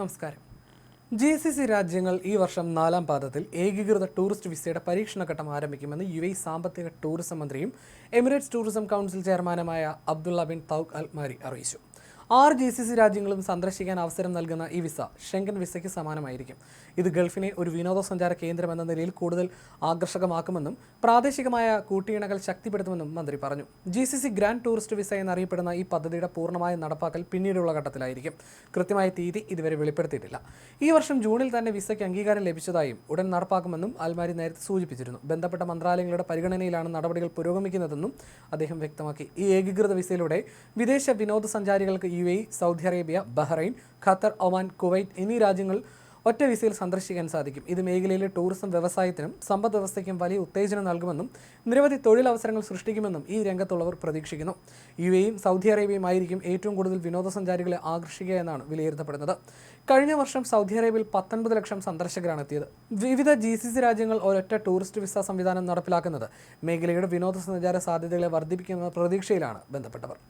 നമസ്കാരം. G C C രാജ്യങ്ങൾ ഈ വർഷം നാലാം പാദത്തിൽ ഏകീകൃത ടൂറിസ്റ്റ് വിസയുടെ പരീക്ഷണഘട്ടം ആരംഭിക്കുമെന്ന് യു എ സാമ്പത്തിക ടൂറിസം മന്ത്രിയും എമിറേറ്റ്സ് ടൂറിസം കൗൺസിൽ ചെയർമാനുമായ അബ്ദുള്ള ബിൻ തൗഖ് അൽ മാരി അറിയിച്ചു. ആറ് ജി സി സി രാജ്യങ്ങളും സന്ദർശിക്കാൻ അവസരം നൽകുന്ന ഈ വിസ ഷെങ്കൻ വിസയ്ക്ക് സമാനമായിരിക്കും. ഇത് ഗൾഫിനെ ഒരു വിനോദസഞ്ചാര കേന്ദ്രം എന്ന നിലയിൽ കൂടുതൽ ആകർഷകമാക്കുമെന്നും പ്രാദേശികമായ കൂട്ടിയിണകൾ ശക്തിപ്പെടുത്തുമെന്നും മന്ത്രി പറഞ്ഞു. G C C grand tourist visa എന്നറിയപ്പെടുന്ന ഈ പദ്ധതിയുടെ പൂർണമായ നടപ്പാക്കൽ പിന്നീടുള്ള ഘട്ടത്തിലായിരിക്കും. കൃത്യമായ തീയതി ഇതുവരെ വെളിപ്പെടുത്തിയിട്ടില്ല. ഈ വർഷം ജൂണിൽ തന്നെ വിസയ്ക്ക് അംഗീകാരം ലഭിച്ചതായും ഉടൻ നടപ്പാക്കുമെന്നും അൽമാരി നേരത്തെ സൂചിപ്പിച്ചിരുന്നു. ബന്ധപ്പെട്ട മന്ത്രാലയങ്ങളുടെ പരിഗണനയിലാണ് നടപടികൾ പുരോഗമിക്കുന്നതെന്നും അദ്ദേഹം വ്യക്തമാക്കി. ഈ ഏകീകൃത വിസയിലൂടെ വിദേശ വിനോദസഞ്ചാരികൾക്ക് U A Saudi Arabia Bahrain Qatar Oman Kuwait എന്നീ രാജ്യങ്ങൾ ഒറ്റ വിസയിൽ സന്ദർശിക്കാൻ സാധിക്കും. ഇത് മേഖലയിലെ ടൂറിസം വ്യവസായത്തിനും സമ്പദ് വ്യവസ്ഥയ്ക്കും വലിയ ഉത്തേജനം നൽകുമെന്നും നിരവധി തൊഴിലവസരങ്ങൾ സൃഷ്ടിക്കുമെന്നും ഈ രംഗത്തുള്ളവർ പ്രതീക്ഷിക്കുന്നു. യു എയും സൗദി അറേബ്യയും ആയിരിക്കും ഏറ്റവും കൂടുതൽ വിനോദസഞ്ചാരികളെ ആകർഷിക്കുക എന്നാണ് വിലയിരുത്തപ്പെടുന്നത്. കഴിഞ്ഞ വർഷം സൗദി അറേബ്യയിൽ പത്തൊൻപത് ലക്ഷം സന്ദർശകരാണ് എത്തിയത്. വിവിധ ജി സി സി രാജ്യങ്ങൾ ഒരൊറ്റ ടൂറിസ്റ്റ് വിസ സംവിധാനം നടപ്പിലാക്കുന്നത് മേഖലയുടെ വിനോദസഞ്ചാര സാധ്യതകളെ വർദ്ധിപ്പിക്കുന്ന പ്രതീക്ഷയിലാണ് ബന്ധപ്പെട്ടവർ.